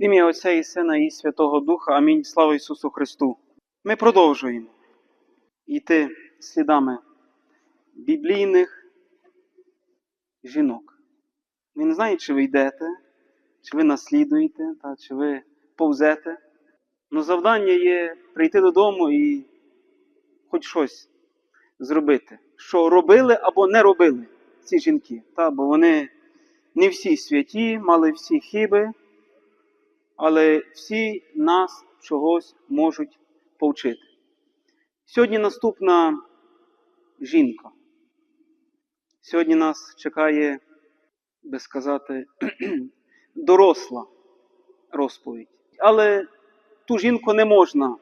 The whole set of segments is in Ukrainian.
В ім'я Отця і Сина і Святого Духа. Амінь. Слава Ісусу Христу. Ми продовжуємо йти слідами біблійних жінок. Він не знає, чи ви йдете, чи ви наслідуєте, та, чи ви повзете. Но завдання є прийти додому і хоч щось зробити. Що робили або не робили ці жінки. Та, бо вони не всі святі, мали всі хиби, але всі нас чогось можуть повчити. Сьогодні наступна жінка. Сьогодні нас чекає, би сказати, доросла розповідь. Але ту жінку не можна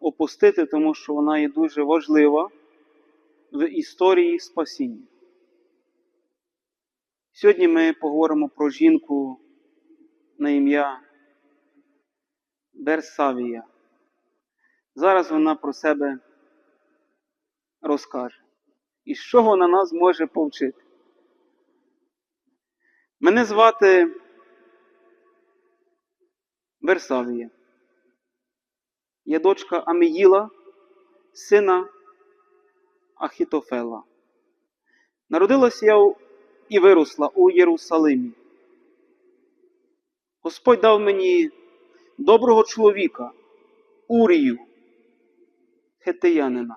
опустити, тому що вона є дуже важлива в історії спасіння. Сьогодні ми поговоримо про жінку на ім'я Берсавія. Зараз вона про себе розкаже. І що вона нас може повчити? Мене звати Берсавія. Я дочка Аміїла, сина Ахітофела. Народилася я і виросла у Єрусалимі. Господь дав мені доброго чоловіка, Урію, хетиянина,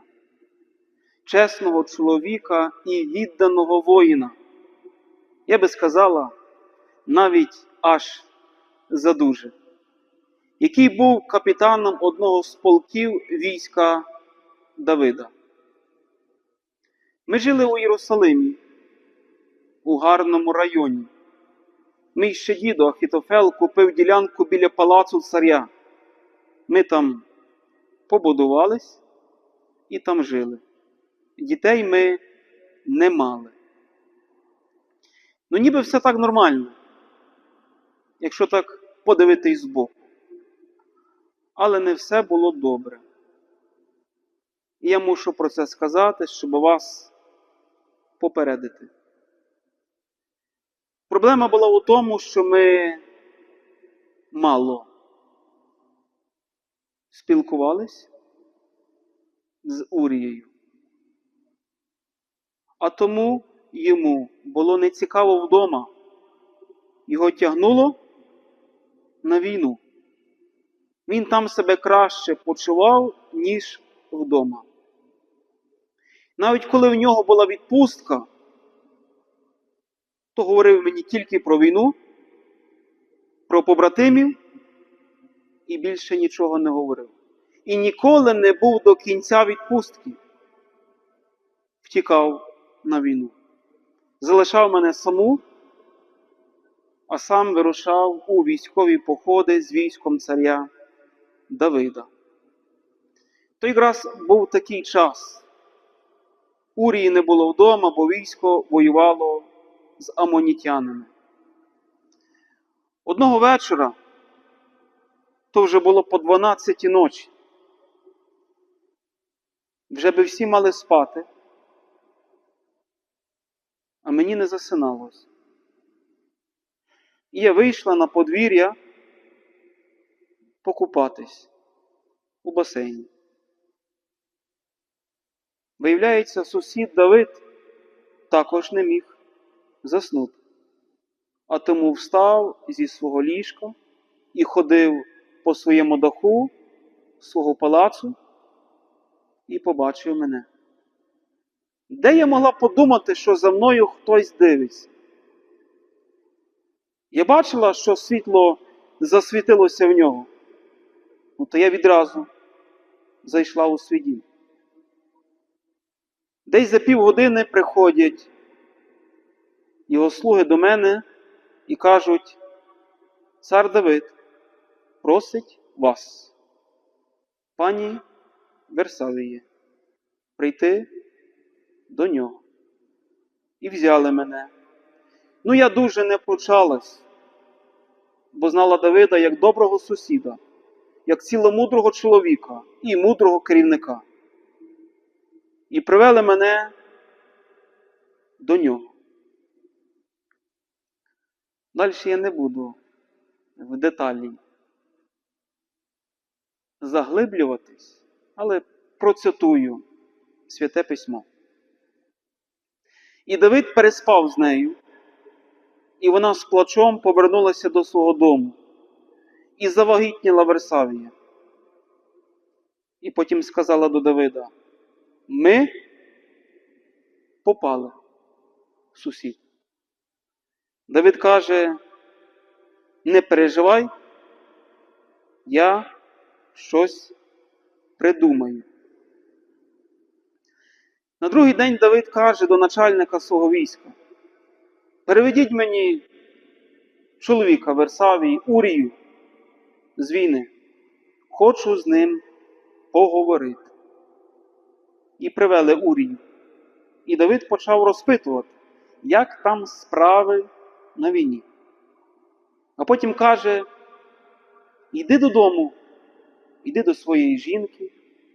чесного чоловіка і відданого воїна. Я би сказала, навіть аж задуже, який був капітаном одного з полків війська Давида. Ми жили у Єрусалимі, у гарному районі. Мій ще дідо Ахітофел купив ділянку біля палацу царя. Ми там побудувались і там жили. Дітей ми не мали. Ну, ніби все так нормально, якщо так подивитись збоку. Але не все було добре. І я мушу про це сказати, щоб вас попередити. Проблема була у тому, що ми мало спілкувались з Урією. А тому йому було нецікаво вдома. Його тягнуло на війну. Він там себе краще почував, ніж вдома. Навіть коли в нього була відпустка, то говорив мені тільки про війну, про побратимів і більше нічого не говорив. І ніколи не був до кінця відпустки. Втікав на війну. Залишав мене саму, а сам вирушав у військові походи з військом царя Давида. То якраз був такий час. Урії не було вдома, бо військо воювало з амонітянами. Одного вечора, то вже було по 12 ночі, вже би всі мали спати, а мені не засиналось. І я вийшла на подвір'я покупатись у басейні. Виявляється, сусід Давид також не міг заснути, а тому встав зі свого ліжка і ходив по своєму даху свого палацу і побачив мене. Де я могла подумати, що за мною хтось дивиться? Я бачила, що світло засвітилося в нього. Ну, то я відразу зайшла у свій дім. Десь за півгодини приходять його слуги до мене і кажуть, цар Давид просить вас, пані Версавіє, прийти до нього. І взяли мене. Ну, я дуже не почалась, бо знала Давида як доброго сусіда, як ціломудрого чоловіка і мудрого керівника. І привели мене до нього. Далі я не буду в деталі заглиблюватись, але процитую Святе Письмо. І Давид переспав з нею, і вона з плачом повернулася до свого дому і завагітніла Версавія. І потім сказала до Давида: Ми попали в сусід. Давид каже: не переживай, я щось придумаю. На другий день Давид каже до начальника свого війська: переведіть мені чоловіка Версавії, Урію з війни. Хочу з ним поговорити. І привели Урію. І Давид почав розпитувати, як там справи на війні. А потім каже: йди додому, йди до своєї жінки,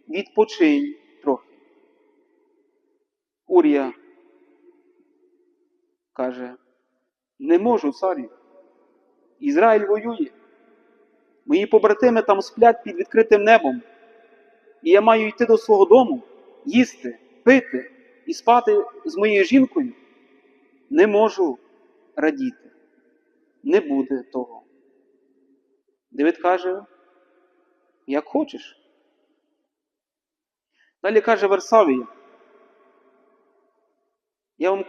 відпочинь трохи. Урія каже, не можу, царю. Ізраїль воює. Мої побратими там сплять під відкритим небом. І я маю йти до свого дому, їсти, пити і спати з моєю жінкою. Не можу радіти. Не буде того. Давид каже, як хочеш. Далі каже Версавія. Я вам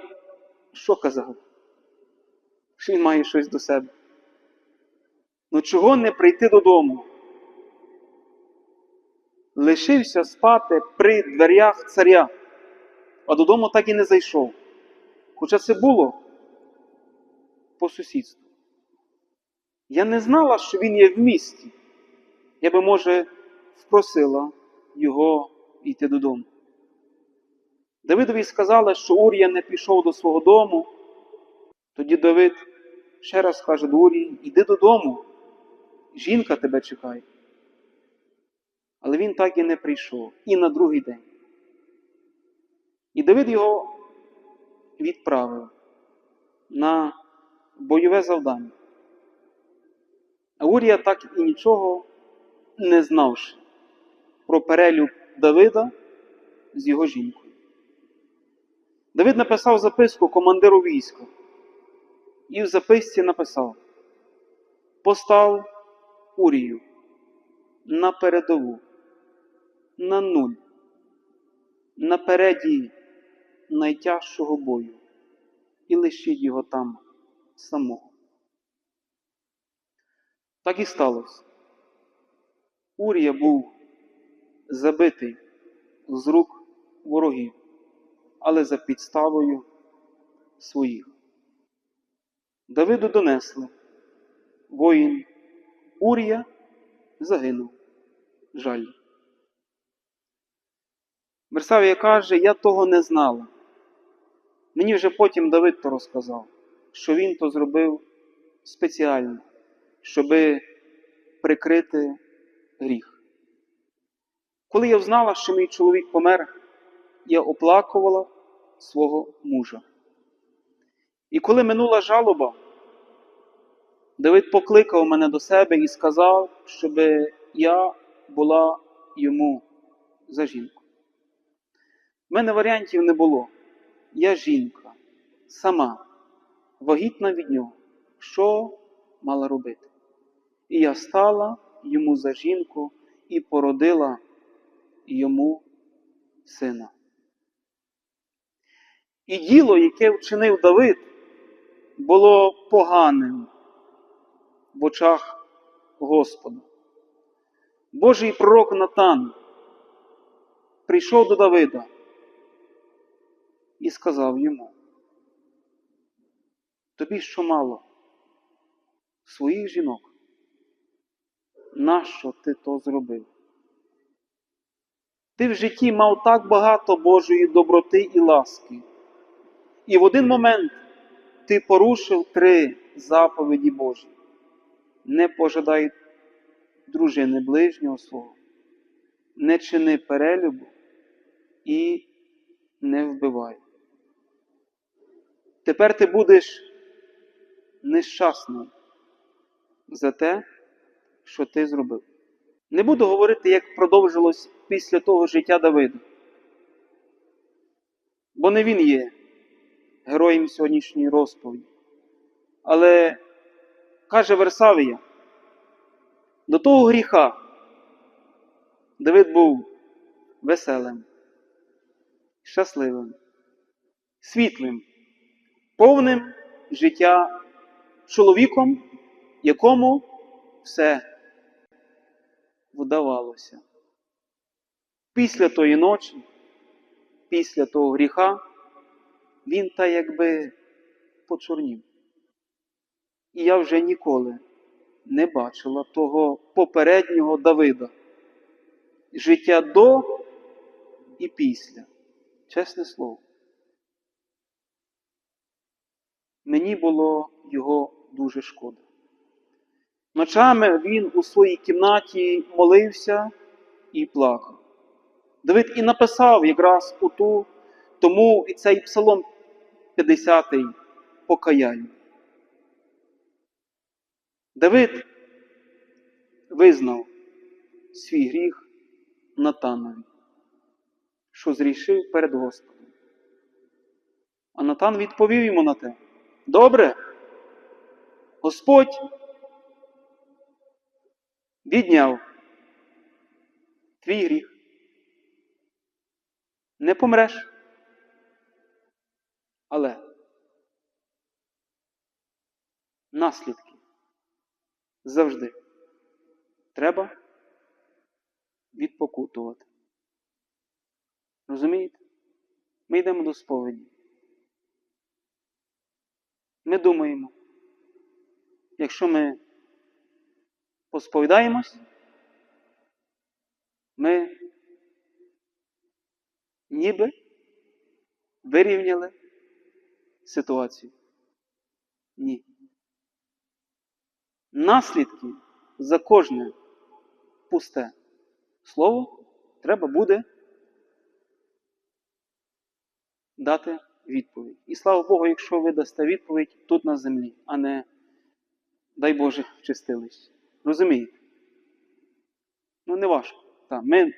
що казав? Що він має щось до себе. Ну чого не прийти додому? Лишився спати при дверях царя, а додому так і не зайшов. Хоча це було по сусідству. Я не знала, що він є в місті. Я би, може, впросила його йти додому. Давидові сказали, що Урія не пішов до свого дому. Тоді Давид ще раз каже до Урії, іди додому, жінка тебе чекає. Але він так і не прийшов і на другий день. І Давид його відправив на бойове завдання. А Урія так і нічого не знавши про перелюб Давида з його жінкою. Давид написав записку командиру війська і в записці написав: Постав Урію на передову, на нуль, напереді найтяжчого бою, і лишіть його там самого. Так і сталося. Урія був забитий з рук ворогів, але за підставою своїх. Давиду донесли, воїн Урія загинув. Жаль. Версавія каже, я того не знала. Мені вже потім Давид то розказав, що він то зробив спеціально, щоби прикрити гріх. Коли я взнала, що мій чоловік помер, я оплакувала свого мужа. І коли минула жалоба, Давид покликав мене до себе і сказав, щоб я була йому за жінку. У мене варіантів не було. Я жінка, сама, вагітна від нього. Що мала робити? І я стала йому за жінку і породила йому сина. І діло, яке вчинив Давид, було поганим в очах Господа. Божий пророк Натан прийшов до Давида і сказав йому, тобі що мало своїх жінок? Нащо ти то зробив? Ти в житті мав так багато Божої доброти і ласки. І в один момент ти порушив три заповіді Божі. Не пожадай дружини ближнього свого, не чини перелюбу і не вбивай. Тепер ти будеш нещасним за те, що ти зробив. Не буду говорити, як продовжилось після того життя Давида. Бо не він є героєм сьогоднішньої розповіді. Але каже Версавія, до того гріха Давид був веселим, щасливим, світлим, повним життя чоловіком, якому все вдавалося. Після тої ночі, після того гріха, він та якби почорнів. І я вже ніколи не бачила того попереднього Давида. Життя до і після. Чесне слово. Мені було його дуже шкода. Ночами він у своїй кімнаті молився і плакав. Давид і написав якраз у ту, тому і цей псалом 50-й покаяння. Давид визнав свій гріх Натанові, що зрішив перед Господом. А Натан відповів йому на те: Добре, Господь відняв твій гріх. Не помреш. Але наслідки завжди треба відпокутувати. Розумієте? Ми йдемо до сповіді. Ми думаємо, якщо ми посповідаємось, ми ніби вирівняли ситуацію. Ні. Наслідки за кожне пусте слово треба буде дати відповідь. І слава Богу, якщо ви дасте відповідь тут на землі, а не, дай Боже, в чистилищі. Розумієте? Ну, не важко. Так, Ми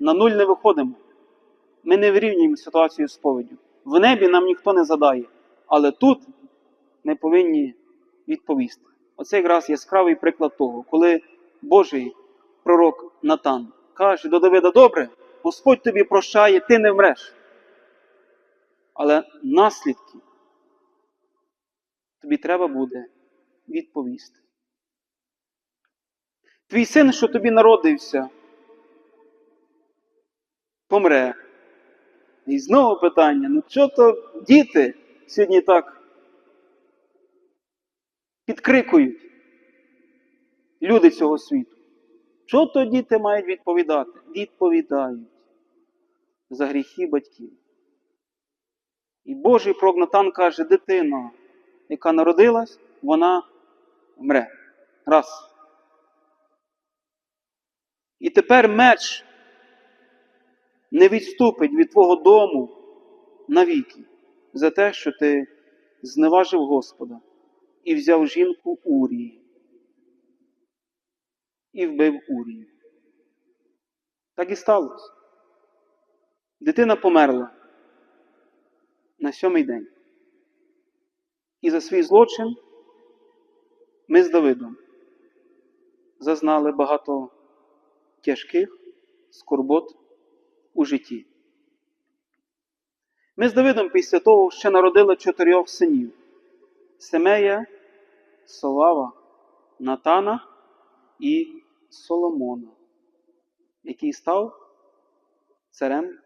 на нуль не виходимо. Ми не вирівнюємо ситуацію з повіддю. В небі нам ніхто не задає. Але тут ми повинні відповісти. Оце якраз яскравий приклад того, коли Божий пророк Натан каже до Давида: добре, Господь тобі прощає, ти не вмреш. Але наслідки тобі треба буде відповісти. Твій син, що тобі народився, помре. І знову питання: ну що то діти сьогодні так підкрикують люди цього світу? Що то діти мають відповідати? Відповідають за гріхи батьків. І Божий прогнатан каже, дитина, яка народилась, вона вмре. Раз. І тепер меч не відступить від твого дому навіки за те, що ти зневажив Господа і взяв жінку Урії. І вбив Урію. Так і сталося. Дитина померла на сьомий день. І за свій злочин ми з Давидом зазнали багато тяжких скорбот у житті. Ми з Давидом після того ще народили чотирьох синів: Семея, Солава, Натана і Соломона, який став царем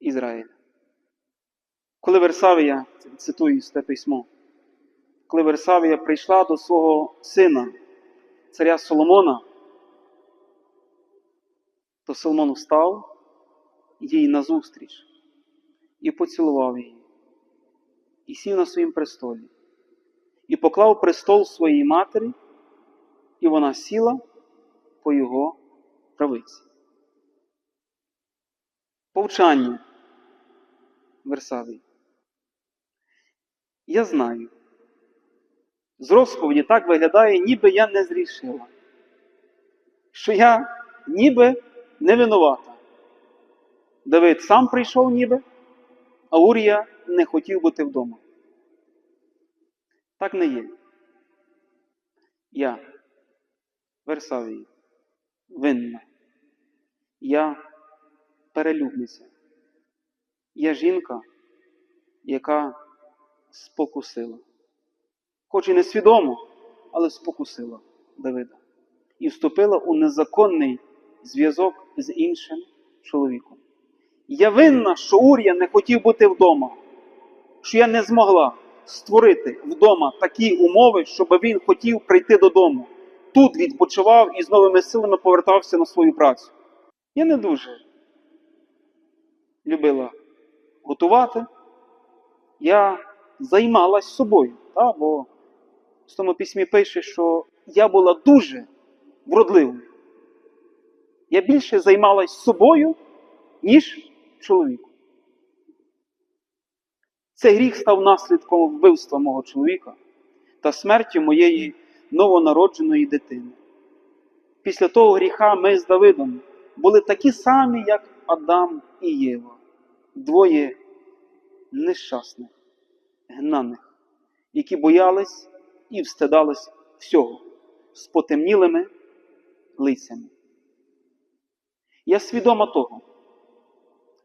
Ізраїля. Коли Версавія, цитую те письмо, коли Версавія прийшла до свого сина, царя Соломона, то Соломон встав їй назустріч і поцілував її, і сів на своїм престолі, і поклав престол своїй матері, і вона сіла по його правиці. Повчання Версавії. Я знаю, З розповіді так виглядає, ніби я не зрішила. Що я ніби не винувата. Давид сам прийшов ніби, а Урія не хотів бути вдома. Так не є. Я, Версавії, винна. Я перелюбниця. Я жінка, яка спокусила. Хоч і несвідомо, але спокусила Давида. І вступила у незаконний зв'язок з іншим чоловіком. Я винна, що Урія не хотів бути вдома, що я не змогла створити вдома такі умови, щоб він хотів прийти додому. Тут відпочивав і з новими силами повертався на свою працю. Я не дуже любила готувати. Я займалась собою, та, бо в тому письмі пише, що я була дуже вродливою. Я більше займалась собою, ніж чоловіком. Цей гріх став наслідком вбивства мого чоловіка та смерті моєї новонародженої дитини. Після того гріха ми з Давидом були такі самі, як Адам і Єва, двоє нещасних, гнаних, які боялись і встидались всього з потемнілими лицями. Я свідома того,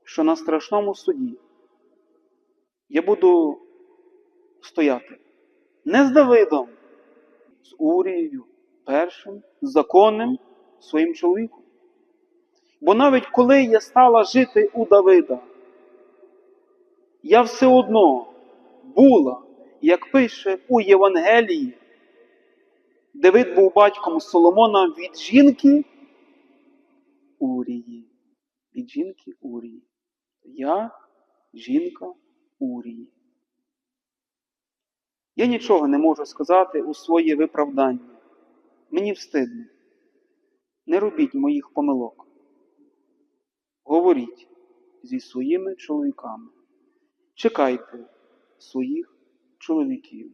що на страшному суді я буду стояти не з Давидом, з Урією, першим, законним своїм чоловіком. Бо навіть коли я стала жити у Давида, я все одно була, як пише у Євангелії, Давид був батьком Соломона від жінки Урії. Від жінки Урії. Я жінка Урії. Я нічого не можу сказати у своє виправдання. Мені встидно. Не робіть моїх помилок. Говоріть зі своїми чоловіками. Чекайте своїх чоловіків.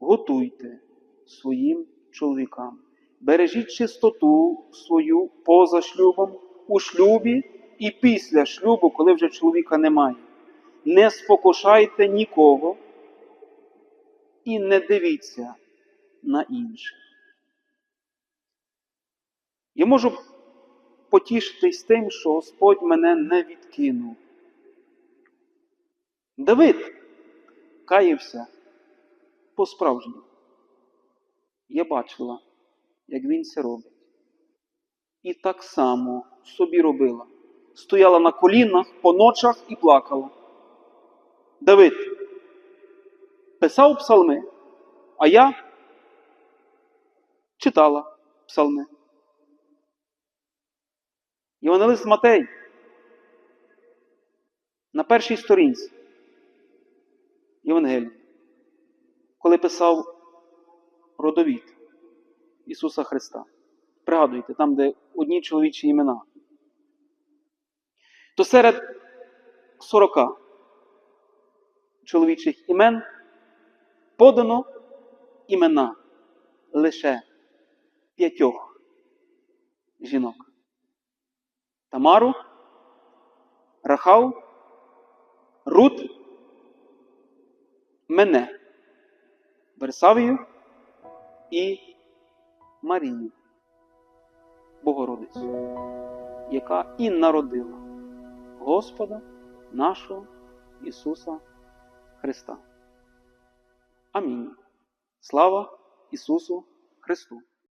Готуйте своїм чоловікам. Бережіть чистоту свою поза шлюбом, у шлюбі і після шлюбу, коли вже чоловіка немає. Не спокушайте нікого і не дивіться на інших. Я можу потішитись тим, що Господь мене не відкинув. Давид каявся по-справжньому. Я бачила, як він це робить. І так само собі робила. Стояла на колінах по ночах і плакала. Давид писав псалми, а я читала псалми. Євангелист Матей на першій сторінці Євангелії, коли писав родовід Ісуса Христа. Пригадуйте, там, де одні чоловічі імена. То серед 40 чоловічих імен подано імена лише п'ятьох жінок. Тамару, Рахав, Рут, мене, Версавію і Марію, Богородицю, яка і народила Господа нашого Ісуса Христа. Амінь. Слава Ісусу Христу!